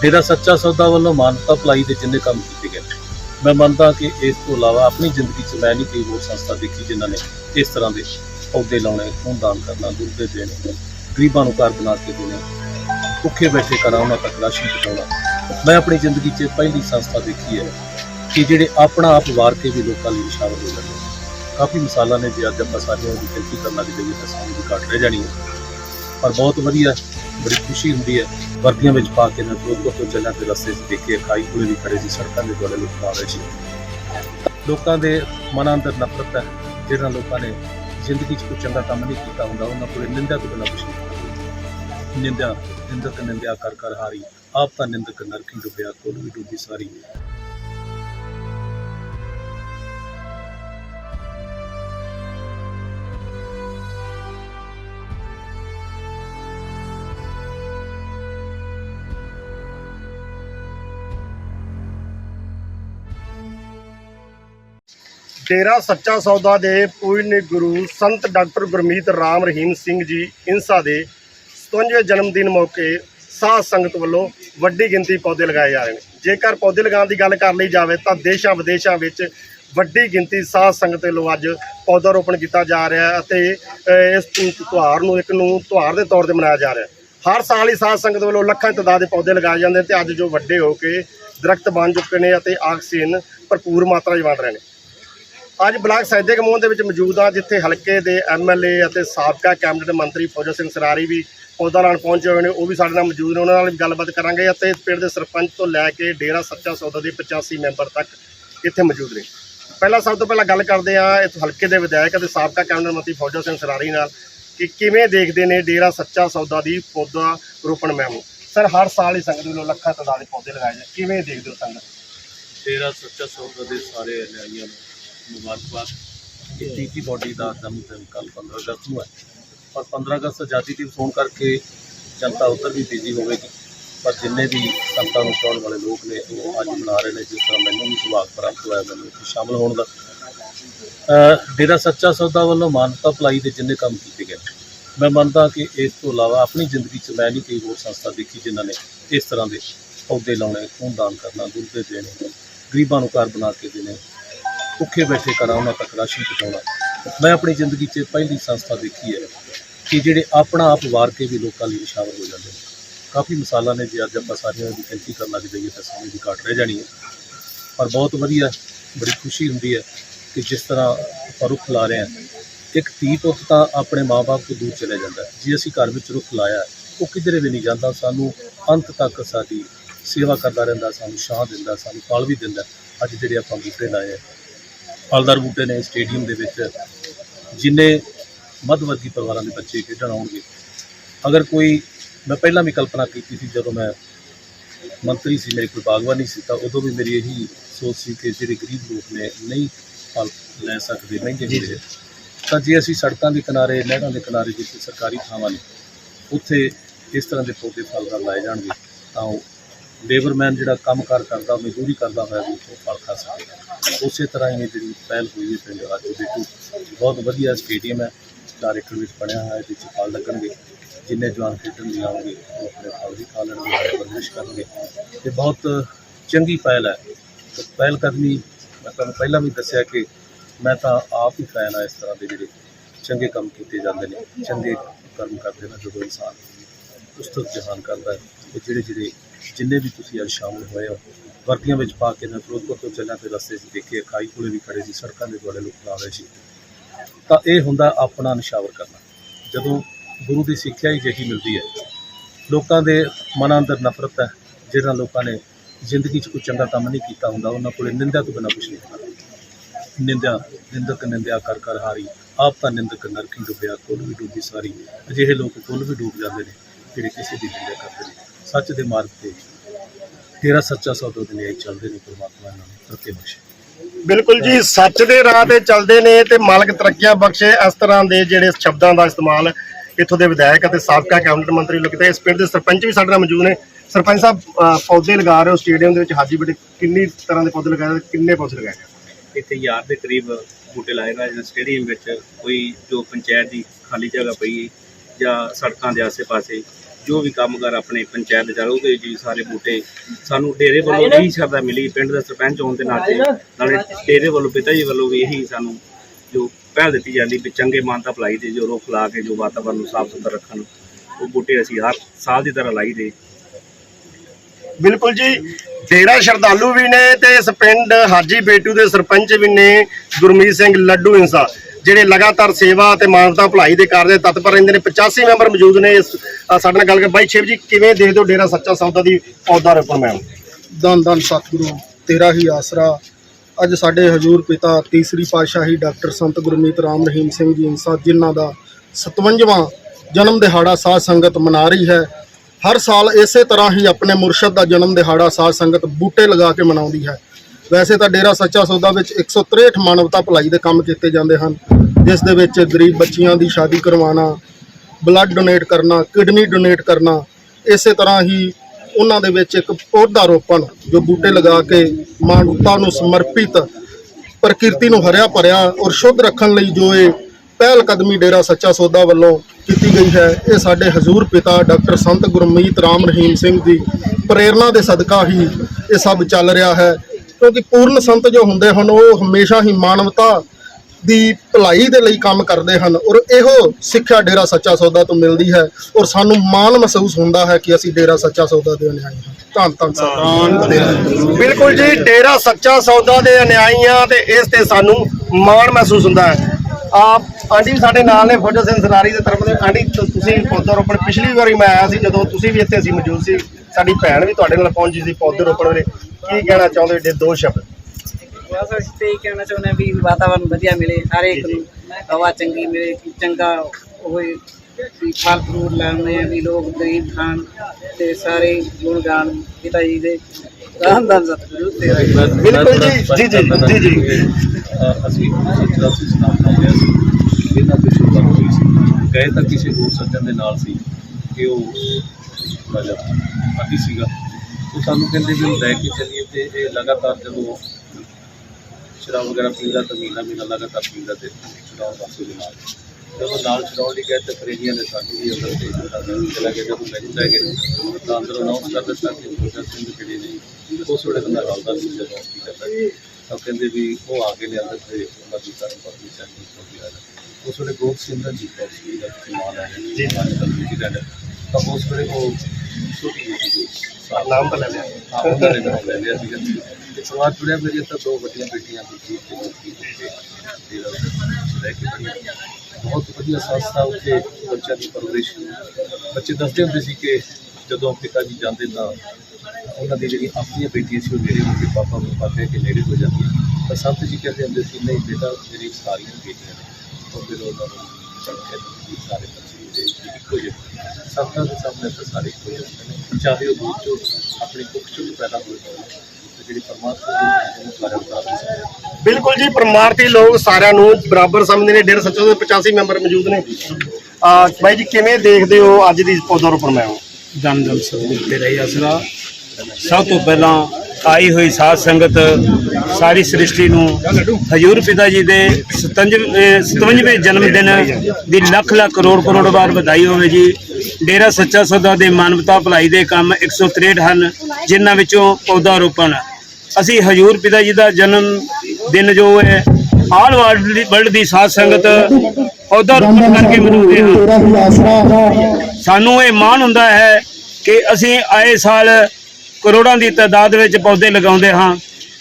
ਡੇਰਾ ਸੱਚਾ ਸੌਦਾ ਵੱਲੋਂ ਮਾਨਵਤਾ ਭਲਾਈ ਦੇ ਜਿੰਨੇ ਕੰਮ ਕੀਤੇ ਗਏ ਮੈਂ ਮੰਨਦਾ ਕਿ ਇਸ ਤੋਂ ਇਲਾਵਾ ਆਪਣੀ ਜ਼ਿੰਦਗੀ 'ਚ ਮੈਂ ਨਹੀਂ ਕੋਈ ਹੋਰ ਸੰਸਥਾ ਦੇਖੀ ਜਿਨ੍ਹਾਂ ਨੇ ਇਸ ਤਰ੍ਹਾਂ ਦੇ ਪੌਦੇ ਲਾਉਣੇ, ਖੂਨਦਾਨ ਕਰਨਾ, ਦੁੱਧ ਦੇਣੇ, ਗਰੀਬਾਂ ਨੂੰ ਘਰ ਬਣਾ ਕੇ ਦੇਣੇ, ਭੁੱਖੇ ਬੈਠੇ ਕਰਾਂ ਉਹਨਾਂ ਤੱਕ ਰਾਸ਼ਨ ਪਹੁੰਚਾਉਣਾ। ਮੈਂ ਆਪਣੀ ਜ਼ਿੰਦਗੀ 'ਚ ਪਹਿਲੀ ਸੰਸਥਾ ਦੇਖੀ ਹੈ ਕਿ ਜਿਹੜੇ ਆਪਣਾ ਆਪ ਵਾਰ ਕੇ ਵੀ ਲੋਕਾਂ ਲਈ ਸ਼ਾਮਲ ਹੋ ਜਾਂਦੇ ਕਾਫੀ ਮਿਸਾਲਾਂ ਨੇ ਜੇ ਅੱਜ ਆਪਾਂ ਸਾਰਿਆਂ ਦੀ ਗਿਣਤੀ ਕਰਨਾ ਲੱਗ ਜਾਈਏ ਤਾਂ ਸਾਨੂੰ ਵੀ ਘੱਟ ਰਹਿ ਜਾਣੀ ਹੈ। ਪਰ ਬਹੁਤ ਵਧੀਆ ਬੜੀ ਖੁਸ਼ੀ ਹੁੰਦੀ ਹੈ। ਵਰਦੀਆਂ ਵਿੱਚ ਪਾ ਕੇ ਮੈਂ ਫਿਰੋਜ਼ਪੁਰ ਤੋਂ ਚੱਲਾਂ ਤੇ ਰਸਤੇ 'ਚ ਦੇਖੇ ਖਾਈ ਕੋਲੇ ਵੀ ਖੜੇ ਸੀ, ਸੜਕਾਂ ਦੇ ਦੁਆਲੇ ਲੋਕ ਆ ਰਹੇ ਸੀ। ਲੋਕਾਂ ਦੇ ਮਨਾਂ ਅੰਦਰ ਨਫ਼ਰਤ ਹੈ, ਜਿਹੜਾ ਲੋਕਾਂ ਨੇ ਜ਼ਿੰਦਗੀ 'ਚ ਕੋਈ ਚੰਗਾ ਕੰਮ ਨਹੀਂ ਕੀਤਾ ਹੁੰਦਾ, ਉਹਨਾਂ ਕੋਲੇ ਨਿੰਦਾ ਤੋਂ ਬਿਨਾਂ ਕੁਛ ਨਹੀਂ ਨਿੰਦਾ ਨਿੰਦਕ ਨਿੰਦਿਆ ਕਰ ਕਰ ਹਾਰੀ, ਆਪ ਤਾਂ ਨਿੰਦਕ ਨਰਕੀ ਡੁੱਬਿਆ ਕੋਲ ਵੀ ਡੁੱਬੀ ਸਾਰੀ। ਡੇਰਾ ਸੱਚਾ ਸੌਦਾ ਦੇ ਪੂਰਨ ਗੁਰੂ ਸੰਤ ਡਾਕਟਰ ਗੁਰਮੀਤ ਰਾਮ ਰਹੀਮ ਸਿੰਘ ਜੀ ਇਨਸਾ ਦੇ 57ਵੇਂ ਜਨਮ ਦਿਨ ਮੌਕੇ ਸਾਧ ਸੰਗਤ ਵੱਲੋਂ ਵੱਡੀ ਗਿਣਤੀ ਪੌਦੇ ਲਗਾਏ ਜਾ ਰਹੇ ਨੇ। ਜੇਕਰ ਪੌਦੇ ਲਗਾਉਣ ਦੀ ਗੱਲ ਕਰ ਲਈ ਜਾਵੇ ਤਾਂ ਦੇਸ਼ਾਂ ਵਿਦੇਸ਼ਾਂ ਵਿੱਚ ਵੱਡੀ ਗਿਣਤੀ ਸਾਧ ਸੰਗਤ ਵੱਲੋਂ ਅੱਜ ਪੌਦਾ ਰੋਪਣ ਕੀਤਾ ਜਾ ਰਿਹਾ ਹੈ ਅਤੇ ਇਸ ਤਿਉਹਾਰ ਨੂੰ, ਇੱਕ ਨੂੰ ਤਿਉਹਾਰ ਦੇ ਤੌਰ ਤੇ ਮਨਾਇਆ ਜਾ ਰਿਹਾ ਹੈ। ਹਰ ਸਾਲ ਹੀ ਸਾਧ ਸੰਗਤ ਵੱਲੋਂ ਲੱਖਾਂ ਦੀ ਤਾਦਾਦ ਦੇ ਪੌਦੇ ਲਗਾਏ ਜਾਂਦੇ ਨੇ ਤੇ ਅੱਜ ਜੋ ਵੱਡੇ ਹੋ ਕੇ ਦਰਖਤ ਬਣ ਚੁੱਕੇ ਨੇ ਅਤੇ ਆਕਸੀਜਨ ਭਰਪੂਰ ਮਾਤਰਾ 'ਚ ਵੰਡ ਰਹੇ ਨੇ। ਅੱਜ ਬਲਾਕ ਸੈਦੇ ਕਮੋਨ ਦੇ ਵਿੱਚ ਮੌਜੂਦ ਆ ਜਿੱਥੇ ਹਲਕੇ ਦੇ ਐਮਐਲਏ ਅਤੇ ਸਾਬਕਾ ਕੈਬਨਿਟ ਮੰਤਰੀ ਫੌਜਾ ਸਿੰਘ ਸਰਾਰੀ ਵੀ ਪੌਦਾ ਲਾਉਣ ਪਹੁੰਚੇ ਹੋਏ ਨੇ। ਉਹ ਵੀ ਸਾਡੇ ਨਾਲ ਮੌਜੂਦ ਨੇ। ਉਹਨਾਂ ਨਾਲ ਵੀ ਗੱਲਬਾਤ ਕਰਾਂਗੇ ਅਤੇ ਪਿੰਡ ਦੇ ਸਰਪੰਚ ਤੋਂ ਲੈ ਕੇ ਡੇਰਾ ਸੱਚਾ ਸੌਦਾ ਦੇ 85 ਮੈਂਬਰ ਤੱਕ ਇੱਥੇ ਮੌਜੂਦ ਨੇ। ਪਹਿਲਾਂ ਸਭ ਤੋਂ ਪਹਿਲਾਂ ਗੱਲ ਕਰਦੇ ਆ ਇਸ ਹਲਕੇ ਦੇ ਵਿਧਾਇਕ ਅਤੇ ਸਾਬਕਾ ਕੈਬਨਿਟ ਮੰਤਰੀ ਫੌਜਾ ਸਿੰਘ ਸਰਾਰੀ ਨਾਲ ਕਿ ਕਿਵੇਂ ਦੇਖਦੇ ਨੇ ਡੇਰਾ ਸੱਚਾ ਸੌਦਾ ਦੀ ਪੌਦਾ ਰੋਪਣ ਮੁਹਿੰਮ ਸਰ, ਹਰ ਸਾਲ ਹੀ ਸੰਗਤ ਵੱਲੋਂ ਲੱਖਾਂ ਤਾਦਾਦ ਦੇ ਪੌਦੇ ਲਗਾਏ ਜਾਂਦੇ ਕਿਵੇਂ ਦੇਖਦੇ ਹੋ ਸੰਗਤ? ਡੇਰਾ ਸੱਚਾ ਸੌਦਾ ਦੇ ਸਾਰੇ ਅਨੁਯਾਈਆਂ ਨੂੰ ਮੁਬਾਰਕਬਾਦ ਇਹ ਤੀਜੀ ਬੋਡੀ ਦਾ ਜਨਮ ਦਿਨ ਕੱਲ 15 ਅਗਸਤ ਨੂੰ ਹੈ। ਪਰ 15 ਅਗਸਤ ਆਜ਼ਾਦੀ ਦਿਵਸ ਹੋਣ ਕਰਕੇ ਜਨਤਾ ਉੱਧਰ ਵੀ ਬਿਜ਼ੀ ਹੋਵੇਗੀ। ਪਰ ਜਿੰਨੇ ਵੀ ਸੰਤਾਂ ਨੂੰ ਚਾਹਣ ਵਾਲੇ ਲੋਕ ਨੇ, ਉਹ ਅੱਜ ਮਨਾ ਰਹੇ ਨੇ, ਜਿਸ ਤਰ੍ਹਾਂ ਮੈਨੂੰ ਵੀ ਸੁਭਾਗ ਪ੍ਰਾਪਤ ਹੋਇਆ, ਮੈਨੂੰ ਇੱਥੇ ਸ਼ਾਮਲ ਹੋਣ ਦਾ। ਡੇਰਾ ਸੱਚਾ ਸੌਦਾ ਵੱਲੋਂ ਮਾਨਵਤਾ ਭਲਾਈ ਦੇ ਜਿੰਨੇ ਕੰਮ ਕੀਤੇ ਗਏ ਮੈਂ ਮੰਨਦਾ ਕਿ ਇਸ ਤੋਂ ਇਲਾਵਾ ਆਪਣੀ ਜ਼ਿੰਦਗੀ 'ਚ ਮੈਂ ਨਹੀਂ ਕੋਈ ਹੋਰ ਸੰਸਥਾ ਦੇਖੀ ਜਿਨ੍ਹਾਂ ਨੇ ਇਸ ਤਰ੍ਹਾਂ ਦੇ ਪੌਦੇ ਲਾਉਣੇ ਖੂਨਦਾਨ ਕਰਨਾ ਦੁੱਧ ਦੇਣੇ, ਗਰੀਬਾਂ ਨੂੰ ਘਰ ਬਣਾ ਕੇ ਦੇਣੇ ਭੁੱਖੇ ਬੈਠੇ ਕਰਾਂ ਉਹਨਾਂ ਤੱਕ ਰਾਸ਼ਨ ਪਹੁੰਚਾਉਣਾ। ਮੈਂ ਆਪਣੀ ਜ਼ਿੰਦਗੀ 'ਚ ਪਹਿਲੀ ਸੰਸਥਾ ਦੇਖੀ ਹੈ ਕਿ ਜਿਹੜੇ ਆਪਣਾ ਆਪ ਵਾਰ ਕੇ ਵੀ ਲੋਕਾਂ ਲਈ ਸ਼ਾਮਲ ਹੋ ਜਾਂਦੇ ਨੇ। ਕਾਫੀ ਮਿਸਾਲਾਂ ਨੇ ਜੇ ਅੱਜ ਆਪਾਂ ਸਾਰਿਆਂ ਦੀ ਗਿਣਤੀ ਕਰਨ ਲੱਗ ਜਾਈਏ ਤਾਂ ਸਮੇਂ ਦੀ ਘਾਟ ਰਹਿ ਜਾਣੀ ਹੈ। ਪਰ ਬਹੁਤ ਵਧੀਆ, ਬੜੀ ਖੁਸ਼ੀ ਹੁੰਦੀ ਹੈ ਕਿ ਜਿਸ ਤਰ੍ਹਾਂ ਆਪਾਂ ਰੁੱਖ ਲਾ ਰਹੇ ਹਾਂ, ਇੱਕ ਧੀ ਪੁੱਤ ਤਾਂ ਆਪਣੇ ਮਾਪੇ ਤੋਂ ਦੂਰ ਚਲੇ ਜਾਂਦਾ ਜੇ ਅਸੀਂ ਘਰ ਵਿੱਚ ਰੁੱਖ ਲਾਇਆ, ਉਹ ਕਿਧਰੇ ਵੀ ਨਹੀਂ ਜਾਂਦਾ, ਸਾਨੂੰ ਅੰਤ ਤੱਕ ਸਾਡੀ ਸੇਵਾ ਕਰਦਾ ਰਹਿੰਦਾ, ਸਾਨੂੰ ਛਾਂ ਦਿੰਦਾ, ਸਾਨੂੰ ਫਲ ਵੀ ਦਿੰਦਾ। ਅੱਜ ਜਿਹੜੇ ਆਪਾਂ ਬੂਟੇ ਲਾਏ ਆ ਫਲਦਾਰ ਬੂਟੇ ਨੇ ਸਟੇਡੀਅਮ ਦੇ ਵਿੱਚ ਜਿੰਨੇ ਮੱਧਵਰਗੀ ਪਰਿਵਾਰਾਂ ਦੇ ਬੱਚੇ ਖੇਡਣ ਆਉਣਗੇ ਅਗਰ ਕੋਈ ਮੈਂ ਪਹਿਲਾਂ ਵੀ ਕਲਪਨਾ ਕੀਤੀ ਸੀ ਜਦੋਂ ਮੈਂ ਮੰਤਰੀ ਸੀ ਮੇਰੇ ਕੋਲ ਬਾਗਵਾਨੀ ਸੀ ਤਾਂ ਉਦੋਂ ਵੀ ਮੇਰੀ ਇਹੀ ਸੋਚ ਸੀ ਕਿ ਜਿਹੜੇ ਗਰੀਬ ਲੋਕ ਨੇ ਨਹੀਂ ਫਲ ਲੈ ਸਕਦੇ ਮਹਿੰਗੇ ਹੁੰਦੇ। ਤਾਂ ਜੇ ਅਸੀਂ ਸੜਕਾਂ ਦੇ ਕਿਨਾਰੇ ਨਹਿਰਾਂ ਦੇ ਕਿਨਾਰੇ ਜਿੱਥੇ ਸਰਕਾਰੀ ਥਾਵਾਂ ਨੇ ਉੱਥੇ ਇਸ ਤਰ੍ਹਾਂ ਦੇ ਪੌਦੇ ਫਲਦਾਰ ਲਾਏ ਜਾਣਗੇ ਤਾਂ ਉਹ ਲੇਬਰਮੈਨ ਜਿਹੜਾ ਕੰਮਕਾਰ ਕਰਦਾ, ਮਜ਼ਦੂਰੀ ਕਰਦਾ ਹੋਇਆ ਵੀ ਉਹ ਫਲ ਖਾ ਸਕੇਗਾ ਉਸੇ ਤਰ੍ਹਾਂ ਹੀ ਇਹ ਜਿਹੜੀ ਪਹਿਲ ਹੋਈ ਹੈ ਪਿੰਡ ਰਾਜੋ ਬਿੱਟੂ ਬਹੁਤ ਵਧੀਆ ਸਟੇਡੀਅਮ ਹੈ, ਚਾਰ ਏਕੜ ਵਿੱਚ ਬਣਿਆ ਹੋਇਆ, ਇਹਦੇ ਵਿੱਚ ਫਲ ਲੱਗਣਗੇ। ਜਿੰਨੇ ਜਵਾਨ ਖੇਡਣ ਲਈ ਆਉਣਗੇ, ਉਹ ਆਪਣੇ ਫਲ ਵੀ ਖਾ ਲੈਣਗੇ ਵਰਜਿਸ਼ ਕਰਨਗੇ। ਤੇ ਬਹੁਤ ਚੰਗੀ ਪਹਿਲ ਹੈ। ਤੇ ਪਹਿਲ ਕਦਮੀ ਮੈਂ ਤੁਹਾਨੂੰ ਪਹਿਲਾਂ ਵੀ ਦੱਸਿਆ ਕਿ ਮੈਂ ਤਾਂ ਆਪ ਹੀ ਫੈਨ ਆ ਇਸ ਤਰ੍ਹਾਂ ਦੇ ਜਿਹੜੇ ਚੰਗੇ ਕੰਮ ਕੀਤੇ ਜਾਂਦੇ ਨੇ। ਚੰਗੇ ਕਰਮ ਕਰਦੇ ਨੇ ਜਦੋਂ ਇਨਸਾਨ ਉਸ ਤੋਂ ਜਹਾਨ ਕਰਦਾ ਹੈ, ਤੇ ਜਿਹੜੇ ਜਿਹੜੇ ਜਿੰਨੇ ਵੀ ਤੁਸੀਂ ਅੱਜ ਸ਼ਾਮਲ ਹੋਏ ਹੋ, ਵਰਦੀਆਂ ਵਿੱਚ ਪਾ ਕੇ ਮੈਂ ਫਿਰੋਜ਼ਪੁਰ ਤੋਂ ਚੱਲਾਂ ਤੇ ਰਸਤੇ 'ਚ ਦੇਖੇ ਖਾਈ ਕੋਲੇ ਵੀ ਖੜੇ ਸੀ, ਸੜਕਾਂ ਦੇ ਦੁਆਲੇ ਲੋਕ ਆ ਰਹੇ ਸੀ। ਤਾਂ ਇਹ ਹੁੰਦਾ ਆਪਣਾ ਨਿਸ਼ਾਵਰ ਕਰਨਾ। ਜਦੋਂ ਗੁਰੂ ਦੀ ਸਿੱਖਿਆ ਹੀ ਜਿਹੀ ਮਿਲਦੀ ਹੈ, ਲੋਕਾਂ ਦੇ ਮਨਾਂ ਅੰਦਰ ਨਫ਼ਰਤ ਹੈ ਜਿਹੜਾ ਲੋਕਾਂ ਨੇ ਜ਼ਿੰਦਗੀ 'ਚ ਕੋਈ ਚੰਗਾ ਕੰਮ ਨਹੀਂ ਕੀਤਾ ਹੁੰਦਾ, ਉਹਨਾਂ ਕੋਲੇ ਨਿੰਦਾ ਤੋਂ ਬਿਨਾਂ ਕੁਝ ਨਹੀਂ ਹੁੰਦਾ। ਨਿੰਦਿਆ, ਨਿੰਦਕ ਨਿੰਦਿਆ ਕਰ ਕਰ ਹਾਰੀ, ਆਪ ਤਾਂ ਨਿੰਦਕ ਨਰਕੀ ਡੁੱਬਿਆ, ਕੁੱਲ ਵੀ ਡੁੱਬੀ ਸਾਰੀ। ਅਜਿਹੇ ਲੋਕ ਕੁੱਲ ਵੀ ਡੁੱਬ ਜਾਂਦੇ ਨੇ, ਜਿਹੜੇ ਕਿਸੇ ਦੀ ਨਿੰਦਿਆ ਕਰਦੇ ਨੇ। ਸੱਚ ਦੇ ਮਾਰਗ ਤੇ ਤੇਰਾ ਸੱਚਾ ਸੌਦਾ ਦੇ ਨਿਆਈ ਚੱਲਦੇ ਨੇ ਪਰਮਾਤਮਾ ਇਹਨਾਂ ਨੂੰ ਪ੍ਰਤੀ ਬਖਸ਼ੇ ਬਿਲਕੁਲ ਜੀ ਸੱਚ ਦੇ ਰਾਹ ਤੇ ਚੱਲਦੇ ਨੇ ਤੇ ਮਾਲਕ ਤਰੱਕੀਆਂ ਬਖਸ਼ੇ ਇਸ ਤਰ੍ਹਾਂ ਦੇ ਜਿਹੜੇ ਸ਼ਬਦਾਂ ਦਾ ਇਸਤੇਮਾਲ ਇੱਥੋਂ ਦੇ ਵਿਧਾਇਕ ਅਤੇ ਸਾਬਕਾ ਕੈਬਨਿਟ ਮੰਤਰੀ ਲੋਕ ਤੇ ਇਸ ਪਿੰਡ ਦੇ ਸਰਪੰਚ ਵੀ ਸਾਡੇ ਨਾਲ ਮੌਜੂਦ ਨੇ ਸਰਪੰਚ ਸਾਹਿਬ ਪੌਦੇ ਲਗਾ ਰਹੇ ਹੋ ਸਟੇਡੀਅਮ ਦੇ ਵਿੱਚ ਹਾਜੀ ਬੇਟੇ ਕਿੰਨੀ ਤਰ੍ਹਾਂ ਦੇ ਪੌਦੇ ਲਗਾਏ ਕਿੰਨੇ ਪੌਦੇ ਲਗਾਏ ਗਏ? ਇੱਥੇ ਯਾਰ ਦੇ ਕਰੀਬ ਬੂਟੇ ਲਾਏ ਗਏ ਸਟੇਡੀਅਮ ਵਿੱਚ ਕੋਈ ਜੋ ਪੰਚਾਇਤ ਦੀ ਖਾਲੀ ਜਗ੍ਹਾ ਪਈ ਹੈ ਜਾਂ ਸੜਕਾਂ ਦੇ ਆਸੇ-ਪਾਸੇ ਜੋ ਵੀ ਕੰਮਕਾਰ ਆਪਣੇ ਪੰਚਾਇਤ ਚਾਲੂ ਉਹਦੇ ਜੀ ਸਾਰੇ ਬੂਟੇ ਸਾਨੂੰ ਡੇਰੇ ਵੱਲੋਂ ਇਹੀ ਸ਼ਰਧਾ ਮਿਲੀ ਪਿੰਡ ਦਾ ਸਰਪੰਚ ਹੋਣ ਦੇ ਨਾਤੇ। ਨਾਲੇ ਡੇਰੇ ਵੱਲੋਂ ਪਿਤਾ ਜੀ ਵੱਲੋਂ ਵੀ ਇਹੀ ਸਾਨੂੰ ਜੋ ਪਹਿਲ ਦਿੱਤੀ ਜਾਂਦੀ ਵੀ ਚੰਗੇ ਮਾਨਤਾ ਭਲਾਈ ਦੇ ਜੋ ਰੁੱਖ ਲਾ ਕੇ ਜੋ ਵਾਤਾਵਰਨ ਨੂੰ ਸਾਫ਼ ਸੁਥਰਾ ਰੱਖਣ। ਉਹ ਬੂਟੇ ਅਸੀਂ ਹਰ ਸਾਲ ਦੀ ਤਰ੍ਹਾਂ ਲਾਈ ਦੇ। ਬਿਲਕੁਲ ਜੀ ਡੇਰਾ ਸ਼ਰਧਾਲੂ ਵੀ ਨੇ ਤੇ ਇਸ ਪਿੰਡ ਹਾਜੀ ਬੇਟੂ ਦੇ ਸਰਪੰਚ ਵੀ ਨੇ ਗੁਰਮੀਤ ਸਿੰਘ ਲੱਡੂ ਇੰਸਾ ਜਿਹੜੇ ਲਗਾਤਾਰ ਸੇਵਾ ਤੇ ਮਾਨਵਤਾ ਭਲਾਈ ਦੇ ਕਾਰਜ ਦੇ ਤਤਪਰ ਰਹਿੰਦੇ ਨੇ 85 ਮੈਂਬਰ ਮੌਜੂਦ ਨੇ ਇਸ ਸਾਡੇ ਨਾਲ ਗੱਲ ਕਰ, ਬਾਈ ਸ਼ਿਵ ਜੀ, ਕਿਵੇਂ ਦੇਖਦੇ ਹੋ ਡੇਰਾ ਸੱਚਾ ਸੌਦਾ ਦੀ ਪੌਦਾ ਰੋਪਣ ਮੈਮ ਧੰਨ ਧੰਨ ਸਤਿਗੁਰੂ, ਤੇਰਾ ਹੀ ਆਸਰਾ। ਅੱਜ ਸਾਡੇ ਹਜੂਰ ਪਿਤਾ ਤੀਸਰੀ ਪਾਤਸ਼ਾਹੀ ਡਾਕਟਰ ਸੰਤ ਗੁਰਮੀਤ ਰਾਮ ਰਹੀਮ ਸਿੰਘ ਜੀ ਇੰਸਾ ਜਿਨ੍ਹਾਂ ਦਾ 57ਵਾਂ ਜਨਮ ਦਿਹਾੜਾ ਸਾਧ ਸੰਗਤ ਮਨਾ ਰਹੀ ਹੈ, ਹਰ ਸਾਲ ਇਸੇ ਤਰ੍ਹਾਂ ਹੀ ਆਪਣੇ ਮੁਰਸ਼ਦ ਦਾ ਜਨਮ ਦਿਹਾੜਾ ਸਾਧ ਸੰਗਤ ਬੂਟੇ ਲਗਾ ਕੇ ਮਨਾਉਂਦੀ ਹੈ। ਵੈਸੇ ਤਾਂ ਡੇਰਾ ਸੱਚਾ ਸੌਦਾ ਵਿੱਚ 163 ਮਾਨਵਤਾ ਭਲਾਈ ਦੇ ਕੰਮ ਕੀਤੇ ਜਾਂਦੇ ਹਨ, ਜਿਸ ਦੇ ਵਿੱਚ ਗਰੀਬ ਬੱਚੀਆਂ ਦੀ ਸ਼ਾਦੀ ਕਰਵਾਉਣਾ ਬਲੱਡ ਡੋਨੇਟ ਕਰਨਾ ਕਿਡਨੀ ਡੋਨੇਟ ਕਰਨਾ, ਇਸੇ ਤਰ੍ਹਾਂ ਹੀ ਉਹਨਾਂ ਦੇ ਵਿੱਚ ਇੱਕ ਪੌਦਾ ਰੋਪਣ ਜੋ ਬੂਟੇ ਲਗਾ ਕੇ ਮਾਨਵਤਾ ਨੂੰ ਸਮਰਪਿਤ, ਪ੍ਰਕਿਰਤੀ ਨੂੰ ਹਰਿਆ ਭਰਿਆ ਔਰ ਸ਼ੁੱਧ ਰੱਖਣ ਲਈ ਜੋ ਇਹ ਪਹਿਲ ਕਦਮੀ ਡੇਰਾ ਸੱਚਾ ਸੌਦਾ ਵੱਲੋਂ ਕੀਤੀ ਗਈ ਹੈ, ਇਹ ਸਾਡੇ ਹਜ਼ੂਰ ਪਿਤਾ ਡਾਕਟਰ ਸੰਤ ਗੁਰਮੀਤ ਰਾਮ ਰਹੀਮ ਸਿੰਘ ਦੀ ਪ੍ਰੇਰਣਾ ਦੇ ਸਦਕਾ ਹੀ ਇਹ ਸਭ ਚੱਲ ਰਿਹਾ ਹੈ। ਕਿਉਂਕਿ ਪੂਰਨ ਸੰਤ ਜੋ ਹੁੰਦੇ ਹਨ ਉਹ ਹਮੇਸ਼ਾ ਹੀ ਮਾਨਵਤਾ ਦੀ ਭਲਾਈ ਦੇ ਲਈ ਕੰਮ ਕਰਦੇ ਹਨ ਔਰ ਇਹੋ ਸਿੱਖਿਆ ਡੇਰਾ ਸੱਚਾ ਸੌਦਾ ਤੋਂ ਮਿਲਦੀ ਹੈ ਔਰ ਸਾਨੂੰ ਮਾਣ ਮਹਿਸੂਸ ਹੁੰਦਾ ਹੈ ਕਿ ਅਸੀਂ ਡੇਰਾ ਸੱਚਾ ਸੌਦਾ ਦੇ ਅਨਿਆਈ ਹਾਂ। ਧੰਨ ਧੰਨ ਤੇਰਾ ਬਿਲਕੁਲ ਜੀ ਡੇਰਾ ਸੱਚਾ ਸੌਦਾ ਦੇ ਅਨਿਆਈਆਂ ਤੇ ਇਸ ਤੇ ਸਾਨੂੰ ਮਾਣ ਮਹਿਸੂਸ ਹੁੰਦਾ ਹੈ। ਆਪ ਆਂਟੀ ਵੀ ਸਾਡੇ ਨਾਲ ਨੇ ਫੋਟੋ ਸਿੰਘ ਸਰਾਰੀ ਦੇ ਤਰਫ ਦੇ ਆਂਟੀ ਤੁ- ਤੁਸੀਂ ਪੌਦਾ ਰੋਪਣ ਪਿਛਲੀ ਵਾਰੀ ਮੈਂ ਆਇਆ ਸੀ ਜਦੋਂ ਤੁਸੀਂ ਵੀ ਇੱਥੇ ਸੀ ਮੌਜੂਦ ਸੀ ਸਾਡੀ ਭੈਣ ਵੀ ਤੁਹਾਡੇ ਨਾਲ ਪਹੁੰਚੀ ਸੀ ਪੌਦੇ ਰੋਪਣ ਵੇਲੇ ਕੀ ਕਹਿਣਾ ਚਾਹੁੰਦੇ ਜੇ ਦੋ ਸ਼ਬਦ ਬਸ ਅਸੀਂ ਤੇ ਇਹ ਕਹਿਣਾ ਚਾਹੁੰਦੇ ਹਾਂ ਵੀ ਵਾਤਾਵਰਨ ਵਧੀਆ ਮਿਲੇ ਹਰ ਇੱਕ ਨੂੰ ਹਵਾ ਚੰਗੀ ਮਿਲੇ ਕਿ ਚੰਗਾ ਹੋਏ ਵੀ ਫਲ ਫਰੂਟ ਲਾਉਣੇ ਆ ਵੀ ਲੋਕ ਗਰੀਬ ਖਾਣ ਤੇ ਸਾਰੇ ਗੁਣਗਾਨ ਪਿਤਾ ਜੀ ਦੇ ਰਾਮ ਸਤਿਗੁਰੂ ਤੇਰਾ ਹੀ। ਬਿਲਕੁਲ ਜੀ, ਜੀ, ਜੀ, ਜੀ, ਜੀ। ਅਸੀਂ ਸੱਚਾ ਸੀ ਸਨਾਮ ਸੀ ਇਹਨਾਂ ਤੇ ਸ਼ੁਰੂਆਤ ਹੋਈ ਸੀ। ਗਏ ਤਾਂ ਕਿਸੇ ਹੋਰ ਸੱਜਣ ਦੇ ਨਾਲ ਸੀ ਕਿ ਉਹ ਰਾਜਾ ਆਦੀ ਸੀਗਾ। ਉਹ ਸਾਨੂੰ ਕਹਿੰਦੇ ਵੀ ਉਹਨੂੰ ਲੈ ਕੇ ਚੱਲੀਏ ਤੇ ਇਹ ਲਗਾਤਾਰ ਜਦੋਂ ਸ਼ਰਾਬ ਵਗੈਰਾ ਪੀਂਦਾ ਤਾਂ ਮਹੀਨਾ ਮਹੀਨਾ ਲਗਾਤਾਰ ਪੀਂਦਾ ਤੇ ਸ਼ਰਾਬ ਦਾ ਸੀ ਨਾਲ ਜਦੋਂ ਨਾਲ ਛਡਾਉਣ ਲਈ ਗਏ ਤੇ ਫਰੇਜੀਆਂ ਨੇ ਸਾਨੂੰ ਵੀ ਅੰਦਰ ਤੇ ਚਲਾ ਗਿਆ। ਜਦੋਂ ਮੈਨੂੰ ਲੈ ਗਿਆ ਤਾਂ ਅੰਦਰ ਅਨਾਉਂਸ ਕਰ ਦਿੱਤਾ ਕਿ ਗੁਰਜਨ ਸਿੰਘ ਜਿਹੜੇ ਨੇ ਉਸ ਵੇਲੇ ਤਾਂ ਮੈਂ ਰਲਦਾ ਸੀ ਜਦੋਂ ਕੀ ਕਰਦਾ ਸੀ। ਤਾਂ ਕਹਿੰਦੇ ਵੀ ਉਹ ਆ ਕੇ ਅੰਦਰ ਤੇ ਉਹਨਾਂ ਦੀ ਕਰਨ ਪਰਮੀ ਚਾਹੀ ਹੋ ਗਿਆ ਉਸ ਵੇਲੇ ਗੋਪ ਸਿੰਘ ਦਾ ਜੀ ਕੋਲ ਸੀ ਦਾ ਨਾਮ ਹੈ ਜੀ ਜੀ ਦਾ ਤਾਂ ਉਸ ਵੇਲੇ ਉਹ ਛੋਟੀ ਜਿਹੀ ਨਾਮ ਤਾਂ ਲੈ ਲਿਆ। ਹਾਂ, ਉਹਨਾਂ ਨੇ ਨਾਮ ਲੈ ਲਿਆ ਸੀਗਾ। ਤੇ ਪਰਿਵਾਰ ਜੁੜਿਆ ਮੇਰੀਆਂ ਤਾਂ ਦੋ ਵੱਡੀਆਂ ਬੇਟੀਆਂ ਦੂਜੀ ਤੇ ਲੜਕੀ ਤੇ ਰਹਿ ਕੇ ਪੜ੍ਹੀਆਂ ਬਹੁਤ ਵਧੀਆ ਸੰਸਥਾ ਉੱਥੇ ਬੱਚਿਆਂ ਦੀ ਪਰਵਰਿਸ਼। ਬੱਚੇ ਦੱਸਦੇ ਹੁੰਦੇ ਸੀ ਕਿ ਜਦੋਂ ਪਿਤਾ ਜੀ ਜਾਂਦੇ ਤਾਂ ਉਹਨਾਂ ਦੀ ਜਿਹੜੀ ਆਪਣੀਆਂ ਬੇਟੀਆਂ ਸੀ ਉਹ ਹੋ ਕੇ ਪਾਪਾ ਨੂੰ ਪਾਪੇ ਕੇ ਨੇੜੇ ਹੋ ਜਾਂਦੀਆਂ ਤਾਂ ਸੰਤ ਜੀ ਕਹਿੰਦੇ ਹੁੰਦੇ ਸੀ ਨਹੀਂ ਬੇਟਾ ਮੇਰੀ ਸਾਰੀਆਂ ਬੇਟੀਆਂ ਨੇ। ਉਹ ਫਿਰ ਉਹਨਾਂ ਨੂੰ ਚੜਕੇ ਵੀ ਸਾਰੇ ਬੱਚੇ ਜਿਹੜੇ ਇੱਕੋ ਜਿਹੇ ਸੰਤਾਂ ਦੇ ਸਾਹਮਣੇ ਤਾਂ ਸਾਰੇ ਇੱਕੋ ਜਿਹੇ ਨੇ। ਚਾਹੇ ਉਹ ਦੂਰ ਚੋਂ ਆਪਣੀ ਕੁੱਖ ਚੋਂ ਪੈਦਾ ਹੋਏ ਹੋਣ ਤੇ ਜਿਹੜੀ ਪਰਮਾਤਮਾ ਦੀ ਬਿਲਕੁਲ ਜੀ ਪਰਮਾਰਥੀ ਲੋਕ ਸਾਰਿਆਂ ਨੂੰ ਬਰਾਬਰ ਸਮਝਦੇ ਨੇ। ਡੇਢ ਸੱਚੋ ਦੇ 85 ਮੈਂਬਰ ਮੌਜੂਦ ਨੇ। ਆ ਬਾਈ ਜੀ ਕਿਵੇਂ ਦੇਖਦੇ ਹੋ ਅੱਜ ਦੀ ਪੌਦਾ ਰੋਪਣ ਮੈਂ? ਦਮ ਦਮ ਸਤਿਗੁਰ ਤੇਰਾ ਹੀ ਆਸਰਾ। ਸਭ ਤੋਂ ਪਹਿਲਾਂ ਆਈ ਹੋਈ ਸਾਧ ਸੰਗਤ ਸਾਰੀ ਸ੍ਰਿਸ਼ਟੀ ਨੂੰ ਹਜੂਰ ਪਿਤਾ ਜੀ ਦੇ 57ਵੇਂ ਜਨਮ ਦਿਨ ਦੀ ਲੱਖ ਲੱਖ ਕਰੋੜ ਕਰੋੜ ਵਾਰ ਵਧਾਈ ਹੋਵੇ ਜੀ। ਡੇਰਾ ਸੱਚਾ ਸੌਦਾ ਦੇ ਮਾਨਵਤਾ ਭਲਾਈ ਦੇ ਕੰਮ 163 ਹਨ, ਜਿਨ੍ਹਾਂ ਵਿੱਚੋਂ ਪੌਦਾ ਰੋਪਣ ਅਸੀਂ ਹਜੂਰ ਪਿਤਾ ਜੀ ਦਾ ਜਨਮ ਦਿਨ ਜੋ ਹੈ, ਆਲ ਵਰਲਡ ਦੀ ਸਾਧ ਸੰਗਤ ਪੌਦਾ ਰੋਪਣ ਕਰਕੇ ਮਨਾਉਂਦੇ ਹਾਂ। ਸਾਨੂੰ ਇਹ ਮਾਣ ਹੁੰਦਾ ਹੈ ਕਿ ਅਸੀਂ ਆਏ ਸਾਲ ਕਰੋੜਾਂ ਦੀ ਤਾਦਾਦ ਵਿੱਚ ਪੌਦੇ ਲਗਾਉਂਦੇ ਹਾਂ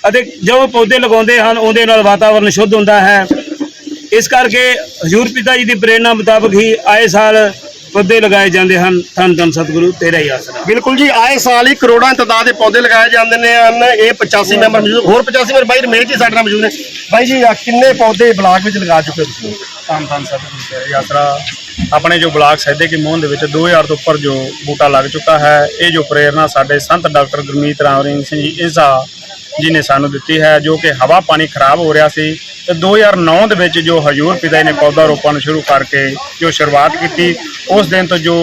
ਅਤੇ ਜਦੋਂ ਪੌਦੇ ਲਗਾਉਂਦੇ ਹਨ ਉਹਦੇ ਨਾਲ ਵਾਤਾਵਰਣ ਸ਼ੁੱਧ ਹੁੰਦਾ ਹੈ। ਇਸ ਕਰਕੇ ਹਜੂਰ ਪਿਤਾ ਜੀ ਦੀ ਪ੍ਰੇਰਣਾ ਮੁਤਾਬਕ ਹੀ ਆਏ ਸਾਲ ਪੌਦੇ ਲਗਾਏ ਜਾਂਦੇ ਹਨ। ਧੰਨ ਧੰਨ ਸਤਿਗੁਰੂ ਤੇਰਾ ਹੀ ਆਸਰਾ। ਬਿਲਕੁਲ ਜੀ ਆਏ ਸਾਲ ਹੀ ਕਰੋੜਾਂ ਦੀ ਤਾਦਾਦ ਦੇ ਪੌਦੇ ਲਗਾਏ ਜਾਂਦੇ ਨੇ ਹਨ। ਇਹ 85 ਮੈਂਬਰ ਮੌਜੂਦ ਹੋਰ 85 ਮੈਂਬਰ ਬਾਈ ਰਮੇਸ਼ ਜੀ ਸਾਡੇ ਨਾਲ ਮੌਜੂਦ ਨੇ। ਬਾਈ ਜੀ ਕਿੰਨੇ ਪੌਦੇ ਬਲਾਕ ਵਿੱਚ ਲਗਾ ਚੁੱਕੇ ਹੋ ਤੁਸੀਂ? ਧੰਨ ਧੰਨ ਸਤਿਗੁਰੂ ਤੇਰੀ ਯਾਤਰਾ ਆਪਣੇ ਜੋ ਬਲਾਕ ਸੈਦੇ ਕੀ ਮੋਹਨ ਦੇ ਵਿੱਚ 2000 ਤੋਂ ਉੱਪਰ ਜੋ ਬੂਟਾ ਲੱਗ ਚੁੱਕਾ ਹੈ, ਇਹ ਜੋ ਪ੍ਰੇਰਣਾ ਸਾਡੇ ਸੰਤ ਡਾਕਟਰ ਗੁਰਮੀਤ ਰਾਮ ਰਿੰਗ ਸਿੰਘ ਜੀ ਇਸਾ ਜੀ ਨੇ ਸਾਨੂੰ ਦਿੱਤੀ ਹੈ, ਜੋ ਕਿ ਹਵਾ ਪਾਣੀ ਖਰਾਬ ਹੋ ਰਿਹਾ ਸੀ ਤੇ 2009 ਦੇ ਵਿੱਚ ਜੋ ਹਜੂਰ ਪਿਤਾ ਜੀ ਨੇ ਪੌਦਾ ਰੋਪਣ ਸ਼ੁਰੂ ਕਰਕੇ ਜੋ ਸ਼ੁਰੂਆਤ ਕੀਤੀ, ਉਸ ਦਿਨ ਤੋਂ ਜੋ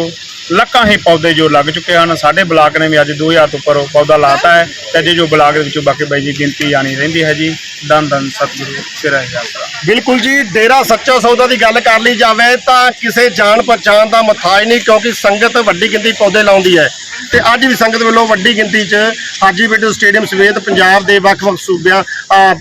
ਲੱਖਾਂ ਹੀ ਪੌਦੇ ਜੋ ਲੱਗ ਚੁੱਕੇ ਹਨ। ਸਾਡੇ ਬਲਾਕ ਨੇ ਵੀ ਅੱਜ 2000 ਤੋਂ ਉੱਪਰ ਪੌਦਾ ਲਾਤਾ ਹੈ ਤੇ ਅਜੇ ਜੋ ਬਲਾਕ ਦੇ ਵਿੱਚੋਂ ਬਾਕੀ ਬਾਈ ਜੀ ਗਿਣਤੀ ਆਣੀ ਰਹਿੰਦੀ ਹੈ ਜੀ। ਦਨ ਦਨ ਸਤਿਗੁਰੂ, ਸਿਰਾ ਯਾਤਰਾ। ਬਿਲਕੁਲ ਜੀ, ਡੇਰਾ ਸੱਚਾ ਸੌਦਾ ਦੀ ਗੱਲ ਕਰ ਲਈ ਜਾਵੇ ਤਾਂ ਕਿਸੇ ਜਾਣ ਪਛਾਣ ਦਾ ਮਥਾਜ ਨਹੀਂ ਕਿਉਂਕਿ ਸੰਗਤ ਵੱਡੀ ਗਿਣਤੀ ਪੌਦੇ ਲਾਉਂਦੀ ਹੈ। ਤੇ ਅੱਜ ਵੀ ਸੰਗਤ ਵੱਲੋਂ ਵੱਡੀ ਗਿਣਤੀ 'ਚ ਹਾਜੀ ਬਿੱਟੂ ਸਟੇਡੀਅਮ ਸਮੇਤ ਪੰਜਾਬ ਦੇ ਵੱਖ-ਵੱਖ ਸੂਬਿਆਂ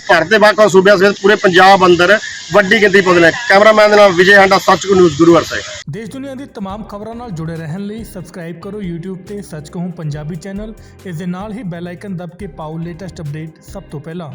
ਭਾਰਤ ਦੇ ਵੱਖ-ਵੱਖ ਸੂਬਿਆਂ ਸਮੇਤ ਪੂਰੇ ਪੰਜਾਬ ਅੰਦਰ ਵੱਡੀ ਗਿਣਤੀ ਪੌਦੇ ਨੇ ਕੈਮਰਾਮੈਨ ਦੇ ਨਾਲ ਵਿਜੇ ਹਾਂਡਾ ਸੱਚਕੋ ਨਿਊਜ਼ ਗੁਰੂਵਾਰ ਸਾਹਿਬ ਦੇਸ਼ ਦੁਨੀਆ ਦੀ तमाम ਖਬਰਾਂ ਨਾਲ ਜੁੜੇ ਰਹਿਣ ਲਈ ਸਬਸਕ੍ਰਾਈਬ ਕਰੋ YouTube ਤੇ ਸੱਚ ਕਹੂੰ ਪੰਜਾਬੀ ਚੈਨਲ ਇਸ ਦੇ ਨਾਲ ਹੀ ਬੈਲ ਆਈਕਨ ਦਬ ਕੇ ਪਾਓ ਲੇਟੈਸਟ ਅਪਡੇਟ ਸਭ ਤੋਂ ਪਹਿਲਾਂ